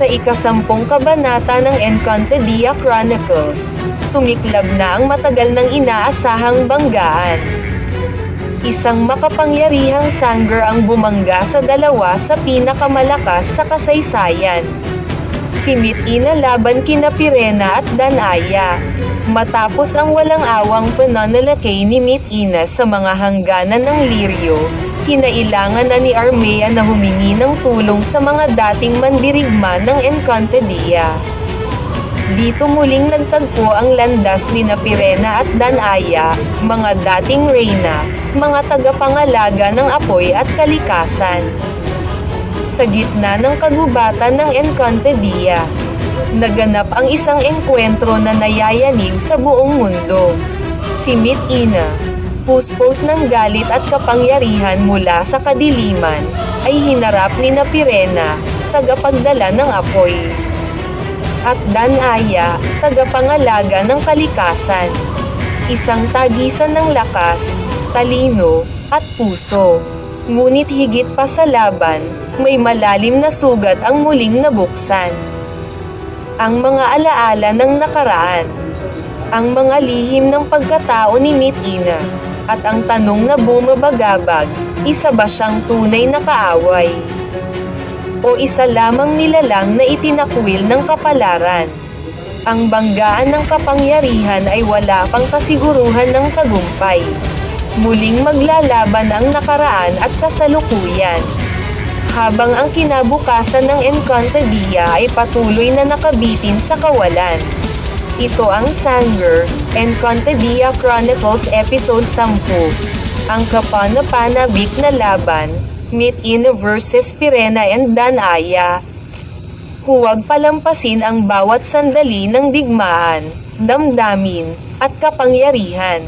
Sa ikasampung kabanata ng Encantadia Chronicles, sumiklab na ang matagal ng inaasahang banggaan. Isang makapangyarihang sangger ang bumangga sa dalawa sa pinakamalakas sa kasaysayan. Si Mitina laban kina Pirena at Danaya. Matapos ang walang awang pananalakay ni Mitina sa mga hangganan ng Lirio, kinailangan na ni Armea na humingi ng tulong sa mga dating mandirigma ng Encantadia. Dito muling nagtagpo ang landas ni na Pirena at Danaya, mga dating reyna, mga tagapangalaga ng apoy at kalikasan. Sa gitna ng kagubatan ng Encantadia, naganap ang isang engkwentro na nayayanig sa buong mundo. Si Mitina, puspos ng galit at kapangyarihan mula sa kadiliman, ay hinarap ni na Pirena, tagapagdala ng apoy at Danaya, tagapangalaga ng kalikasan. Isang tagisan ng lakas, talino, at puso. Ngunit higit pa sa laban, may malalim na sugat ang muling nabuksan. Ang mga alaala ng nakaraan, ang mga lihim ng pagkatao ni Mitina, at ang tanong na bumabagabag, isa ba siyang tunay na kaaway? o isa lamang nilalang na itinakwil ng kapalaran. Ang banggaan ng kapangyarihan ay wala pang kasiguruhan ng tagumpay. Muling maglalaban ang nakaraan at kasalukuyan. Habang ang kinabukasan ng Encantadia ay patuloy na nakabitin sa kawalan. Ito ang Sanger, Encantadia Chronicles Episode 10. Ang kapanapanabik na laban, Meet in versus Pirena and Danaya. Huwag palampasin ang bawat sandali ng digmaan, damdamin, at kapangyarihan.